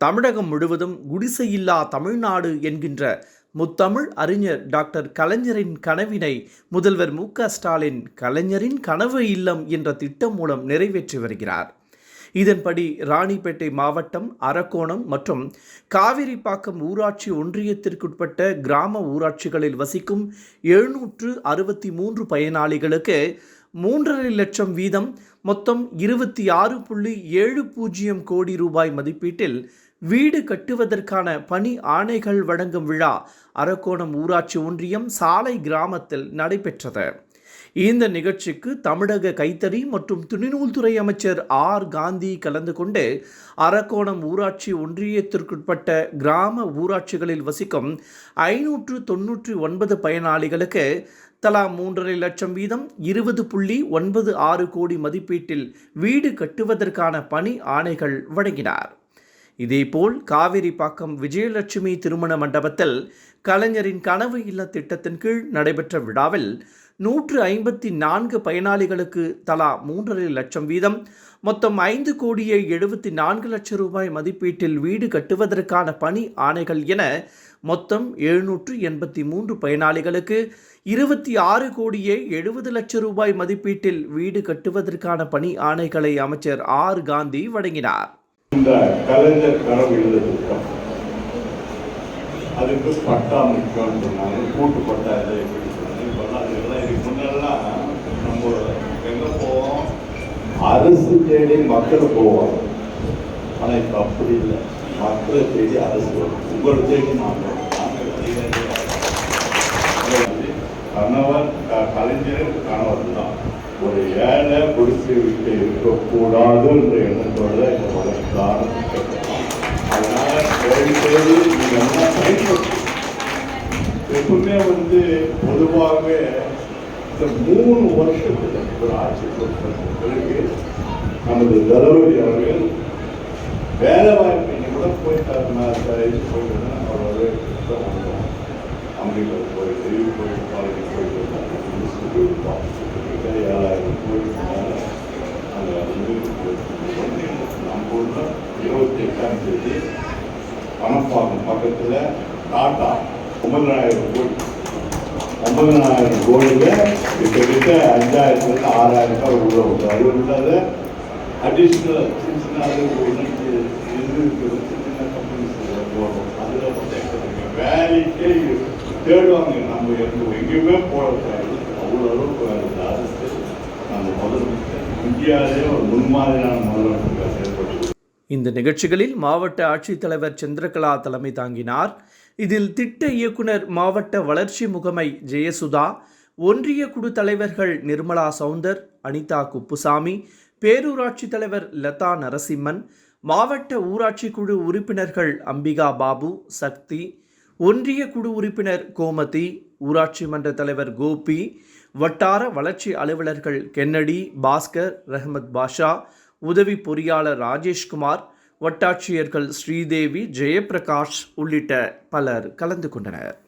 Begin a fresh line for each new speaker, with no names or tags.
தமிழகம் முழுவதும் குடிசையில்லா தமிழ்நாடு என்கின்ற முத்தமிழ் அறிஞர் டாக்டர் கலைஞரின் கனவினை முதல்வர் மு க ஸ்டாலின் கலைஞரின் கனவு இல்லம் என்ற திட்டம் மூலம் நிறைவேற்றி வருகிறார். இதன்படி ராணிப்பேட்டை மாவட்டம் அரக்கோணம் மற்றும் காவிரிப்பாக்கம் ஊராட்சி ஒன்றியத்திற்குட்பட்ட கிராம ஊராட்சிகளில் வசிக்கும் எழுநூற்று அறுபத்தி மூன்று பயனாளிகளுக்கு மூன்றரை லட்சம் வீதம் மொத்தம் இருபத்தி ஆறு புள்ளி ஏழு பூஜ்ஜியம் கோடி ரூபாய் மதிப்பீட்டில் வீடு கட்டுவதற்கான பணி ஆணைகள் வழங்கும் விழா அரக்கோணம் ஊராட்சி ஒன்றியம் சாலை கிராமத்தில் நடைபெற்றது. இந்த நிகழ்ச்சிக்கு தமிழக கைத்தறி மற்றும் துணிநூல்துறை அமைச்சர் ஆர். காந்தி கலந்து கொண்டு அரக்கோணம் ஊராட்சி ஒன்றியத்திற்குட்பட்ட கிராம ஊராட்சிகளில் வசிக்கும் ஐநூற்று தொன்னூற்றி ஒன்பது பயனாளிகளுக்கு தலா மூன்றரை லட்சம் வீதம் இருபது புள்ளி ஒன்பது ஆறு கோடி மதிப்பீட்டில் வீடு கட்டுவதற்கான பணி ஆணைகள் வழங்கினார். இதேபோல் காவேரிப்பாக்கம் விஜயலட்சுமி திருமண மண்டபத்தில் கலைஞரின் கனவு இல்ல திட்டத்தின் கீழ் நடைபெற்ற விழாவில் நூற்று ஐம்பத்தி நான்கு பயனாளிகளுக்கு தலா மூன்றரை லட்சம் வீதம். மொத்தம் ஐந்து கோடியே எழுபத்தி நான்கு லட்சம் ரூபாய் மதிப்பீட்டில் வீடு கட்டுவதற்கான பணி ஆணைகள் என மொத்தம் எழுநூற்று எண்பத்தி மூன்று பயனாளிகளுக்கு இருபத்தி ஆறு கோடியே எழுபது லட்சம் ரூபாய் மதிப்பீட்டில் வீடு கட்டுவதற்கான பணி ஆணைகளை அமைச்சர் ஆர் காந்தி வழங்கினார்.
இந்த கலைஞர் கனவு இல்ல திட்டம் அதுக்கு பட்டா சொன்னாங்க. கூட்டு பட்டா இதை இதுக்கு முன்னெல்லாம் நம்ம எங்கே போவோம்? அரசு தேடி மக்கள் போவோம். ஆனால் இப்போ அப்படி இல்லை. மக்களை தேடி அரசு வரும். உங்களை தேடி நாங்கள் கணவர் கலைஞர் கணவர் தான். ஒரு ஏழை குடிசை விட்டு இருக்கக்கூடாது எப்பவுமே வந்து பொதுவாகவே இந்த மூணு வருஷத்துல ஒரு ஆட்சி பிறகு நமது தளபதி அவர்கள் வேலை வாய்ப்பு இன்னைக்கு கூட போயிட்டாருன்னா இது போயிட்டு அவர் வந்தோம் அமெரிக்கா போய் டெல்லி போய் காலேஜ் போயிட்டு இருந்தாங்க ஏழாயிரம் கோடிக்கு அங்கே வந்து நம்ம ஊரில் இருபத்தி எட்டாம் தேதி பணப்பாக்கம் பக்கத்தில் டாட்டா ஒன்பதாயிரம் கோடி. ஒன்பதாயிரம் கோடியில் கிட்டத்தட்ட அஞ்சாயிரத்துலேருந்து ஆறாயிரம் ரூபாய் உள்ள அது இல்லாத அடிஷ்னல் சின்ன சின்ன சின்ன கம்பெனிஸ் போடுறோம் அதில் வந்து வேலைக்கே தேடுவாங்க. நம்ம எங்கேயுமே போடக்கூடாது அவ்வளோ அளவுக்கு இந்த அரசு நம்ம இந்தியாவிலே ஒரு முன்மாதிரியான செயல்பட்டு
இந்த நிகழ்ச்சிகளில் மாவட்ட ஆட்சித்தலைவர் சந்திரகலா தலைமை தாங்கினார். இதில் திட்ட இயக்குனர் மாவட்ட வளர்ச்சி முகமை ஜெயசுதா ஒன்றிய குழு தலைவர்கள் நிர்மலா சவுந்தர் அனிதா குப்புசாமி பேரூராட்சி தலைவர் லதா நரசிம்மன் மாவட்ட ஊராட்சி குழு உறுப்பினர்கள் அம்பிகா பாபு சக்தி ஒன்றிய குழு உறுப்பினர் கோமதி ஊராட்சி மன்ற தலைவர் கோபி வட்டார வளர்ச்சி அலுவலர்கள் கென்னடி பாஸ்கர் ரஹமத் பாஷா உதவி பொறியாளர் ராஜேஷ்குமார் வட்டாட்சியர்கள் ஸ்ரீதேவி ஜெயபிரகாஷ் உள்ளிட்ட பலர் கலந்து கொண்டனர்.